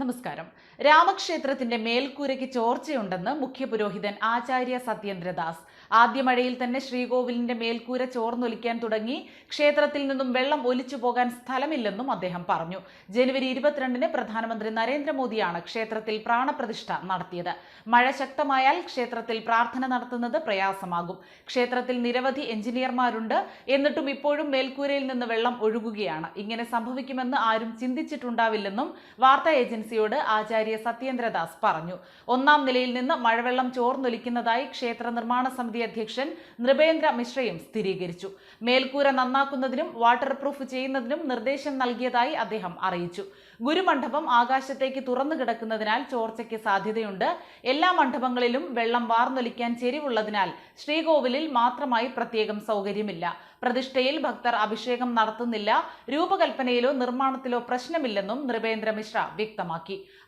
നമസ്കാരം. രാമക്ഷേത്രത്തിന്റെ മേൽക്കൂരയ്ക്ക് ചോർച്ചയുണ്ടെന്ന് മുഖ്യപുരോഹിതൻ ആചാര്യ സത്യേന്ദ്രദാസ്. ആദ്യ മഴയിൽ തന്നെ ശ്രീകോവിലിന്റെ മേൽക്കൂര ചോർന്നൊലിക്കാൻ തുടങ്ങി ക്ഷേത്രത്തിൽ നിന്നും വെള്ളം ഒലിച്ചു പോകാൻ സ്ഥലമില്ലെന്നും അദ്ദേഹം പറഞ്ഞു. ജനുവരി ഇരുപത്തിരണ്ടിന് പ്രധാനമന്ത്രി നരേന്ദ്രമോദിയാണ് ക്ഷേത്രത്തിൽ പ്രാണപ്രതിഷ്ഠ നടത്തിയത്. മഴ ശക്തമായാൽ ക്ഷേത്രത്തിൽ പ്രാർത്ഥന നടത്തുന്നത് പ്രയാസമാകും. ക്ഷേത്രത്തിൽ നിരവധി എഞ്ചിനീയർമാരുണ്ട്. എന്നിട്ടും ഇപ്പോഴും മേൽക്കൂരയിൽ നിന്ന് വെള്ളം ഒഴുകുകയാണ്. ഇങ്ങനെ സംഭവിക്കുമെന്ന് ആരും ചിന്തിച്ചിട്ടുണ്ടാവില്ലെന്നും വാർത്താ ഏജൻസിയോട് ആചാര്യ സത്യേന്ദ്രദാസ് പറഞ്ഞു. ഒന്നാം നിലയിൽ നിന്ന് മഴവെള്ളം ചോർന്നൊലിക്കുന്നതായി ക്ഷേത്ര നിർമ്മാണ സമിതി അധ്യക്ഷൻ നൃപേന്ദ്ര മിശ്രയും സ്ഥിരീകരിച്ചു. മേൽക്കൂര നന്നാക്കുന്നതിനും വാട്ടർ പ്രൂഫ് ചെയ്യുന്നതിനും നിർദ്ദേശം നൽകിയതായി അദ്ദേഹം അറിയിച്ചു. ഗുരുമണ്ഡപം ആകാശത്തേക്ക് തുറന്നു കിടക്കുന്നതിനാൽ ചോർച്ചയ്ക്ക് സാധ്യതയുണ്ട്. എല്ലാ മണ്ഡപങ്ങളിലും വെള്ളം വാർന്നൊലിക്കാൻ ചെരിവുള്ളതിനാൽ ശ്രീകോവിലിൽ മാത്രമായി പ്രത്യേകം സൗകര്യമില്ല. പ്രതിഷ്ഠയിൽ ഭക്തർ അഭിഷേകം നടത്തുന്നില്ല. രൂപകൽപ്പനയിലോ നിർമ്മാണത്തിലോ പ്രശ്നമില്ലെന്നും നൃപേന്ദ്ര മിശ്ര വ്യക്തമാക്കി.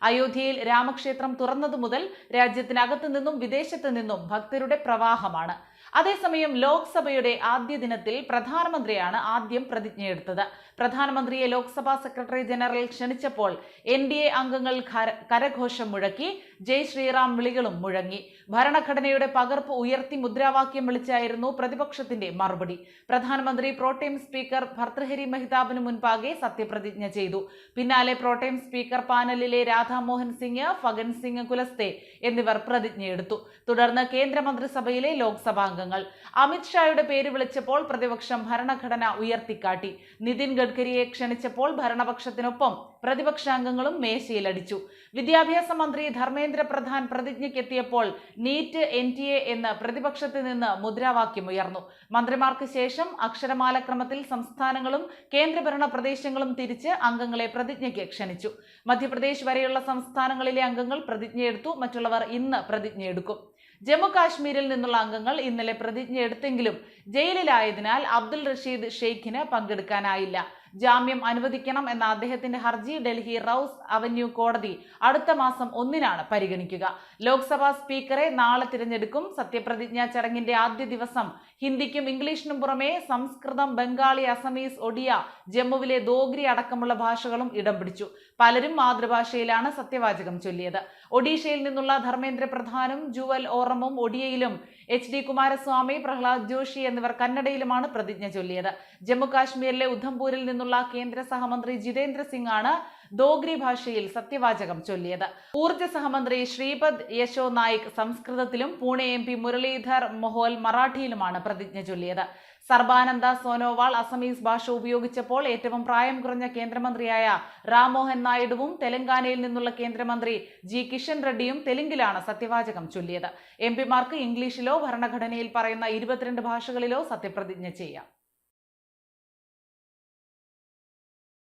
അയോധ്യയിൽ രാമക്ഷേത്രം തുറന്നതു മുതൽ രാജ്യത്തിനകത്തു നിന്നും വിദേശത്തു നിന്നും ഭക്തരുടെ പ്രവാഹമാണ്. അതേസമയം ലോക്സഭയുടെ ആദ്യ ദിനത്തിൽ പ്രധാനമന്ത്രിയാണ് ആദ്യം പ്രതിജ്ഞയെടുത്തത്. പ്രധാനമന്ത്രിയെ ലോക്സഭാ സെക്രട്ടറി ജനറൽ ക്ഷണിച്ചപ്പോൾ എൻ ഡി എ അംഗങ്ങൾ കരഘോഷം മുഴക്കി ജയ് ശ്രീറാം വിളികളും മുഴങ്ങി. ഭരണഘടനയുടെ പകർപ്പ് ഉയർത്തി മുദ്രാവാക്യം വിളിച്ചായിരുന്നു പ്രതിപക്ഷത്തിന്റെ മറുപടി. പ്രധാനമന്ത്രി പ്രോട്ടേം സ്പീക്കർ ഭർത്തൃഹരി മെഹ്താബിന് മുൻപാകെ സത്യപ്രതിജ്ഞ ചെയ്തു. പിന്നാലെ പ്രോട്ടേം സ്പീക്കർ പാനലിലെ രാധാമോഹൻ സിംഗ് ഫഗൻ സിംഗ് കുലസ്തെ എന്നിവർ പ്രതിജ്ഞയെടുത്തു. തുടർന്ന് കേന്ദ്രമന്ത്രിസഭയിലെ ലോക്സഭാംഗങ്ങൾ അമിത്ഷായുടെ പേര് വിളിച്ചപ്പോൾ പ്രതിപക്ഷം ഭരണഘടന ഉയർത്തിക്കാട്ടി. നിതിൻ ഗഡ്കരിയെ ക്ഷണിച്ചപ്പോൾ ഭരണപക്ഷത്തിനൊപ്പം പ്രതിപക്ഷാംഗങ്ങളും മേശയിലടിച്ചു. വിദ്യാഭ്യാസ മന്ത്രി ധർമ്മേന്ദ്ര പ്രധാൻ പ്രതിജ്ഞയ്ക്കെത്തിയപ്പോൾ നീറ്റ് എൻ ടി എ എന്ന് പ്രതിപക്ഷത്ത് നിന്ന് മുദ്രാവാക്യം ഉയർന്നു. മന്ത്രിമാർക്ക് ശേഷം അക്ഷരമാലക്രമത്തിൽ സംസ്ഥാനങ്ങളും കേന്ദ്രഭരണ പ്രദേശങ്ങളും തിരിച്ച് അംഗങ്ങളെ പ്രതിജ്ഞയ്ക്ക് ക്ഷണിച്ചു. മധ്യപ്രദേശ് വരെയുള്ള സംസ്ഥാനങ്ങളിലെ അംഗങ്ങൾ പ്രതിജ്ഞയെടുത്തു. മറ്റുള്ളവർ ഇന്ന് പ്രതിജ്ഞയെടുക്കും. ജമ്മു കാശ്മീരിൽ നിന്നുള്ള അംഗങ്ങൾ ഇന്നലെ പ്രതിജ്ഞ എടുത്തെങ്കിലും ജയിലിലായതിനാൽ അബ്ദുൾ റഷീദ് ഷെയ്ഖിന് പങ്കെടുക്കാനായില്ല. ജാമ്യം അനുവദിക്കണം എന്ന അദ്ദേഹത്തിന്റെ ഹർജി ഡൽഹി റൌസ് അവന്യൂ കോടതി അടുത്ത മാസം ഒന്നിനാണ് പരിഗണിക്കുക. ലോക്സഭാ സ്പീക്കറെ നാളെ തിരഞ്ഞെടുക്കും. സത്യപ്രതിജ്ഞാ ചടങ്ങിന്റെ ആദ്യ ദിവസം ഹിന്ദിക്കും ഇംഗ്ലീഷിനും പുറമെ സംസ്കൃതം ബംഗാളി അസമീസ് ഒഡിയ ജമ്മുവിലെ ദോഗ്രി അടക്കമുള്ള ഭാഷകളും ഇടം പിടിച്ചു. പലരും മാതൃഭാഷയിലാണ് സത്യവാചകം ചൊല്ലിയത്. ഒഡീഷയിൽ നിന്നുള്ള ധർമ്മേന്ദ്ര പ്രധാനും ജുവൽ ഓറമും ഒഡിയയിലും എച്ച് ഡി കുമാരസ്വാമി പ്രഹ്ലാദ് ജോഷി എന്നിവർ കന്നഡയിലുമാണ് പ്രതിജ്ഞ ചൊല്ലിയത്. ജമ്മു കാശ്മീരിലെ ഉധംപൂരിൽ നിന്നുള്ള കേന്ദ്ര സഹമന്ത്രി ജിതേന്ദ്ര സിംഗ് ആണ് ദോഗ്രി ഭാഷയിൽ സത്യവാചകം ചൊല്ലിയത്. ഊർജ സഹമന്ത്രി ശ്രീപദ് യശോ നായിക് സംസ്കൃതത്തിലും പൂണെ എം പി മുരളീധർ മൊഹോൽ മറാഠിയിലുമാണ് പ്രതിജ്ഞ ചൊല്ലിയത്. സർബാനന്ദ സോനോവാൾ അസമീസ് ഭാഷ ഉപയോഗിച്ചപ്പോൾ ഏറ്റവും പ്രായം കുറഞ്ഞ കേന്ദ്രമന്ത്രിയായ രാംമോഹൻ നായിഡുവും തെലങ്കാനയിൽ നിന്നുള്ള കേന്ദ്രമന്ത്രി ജി കിഷൻ റെഡ്ഡിയും തെലുങ്കിലാണ് സത്യവാചകം ചൊല്ലിയത്. എം പിമാർക്ക് ഇംഗ്ലീഷിലോ ഭരണഘടനയിൽ പറയുന്ന ഇരുപത്തിരണ്ട് ഭാഷകളിലോ സത്യപ്രതിജ്ഞ ചെയ്യാം.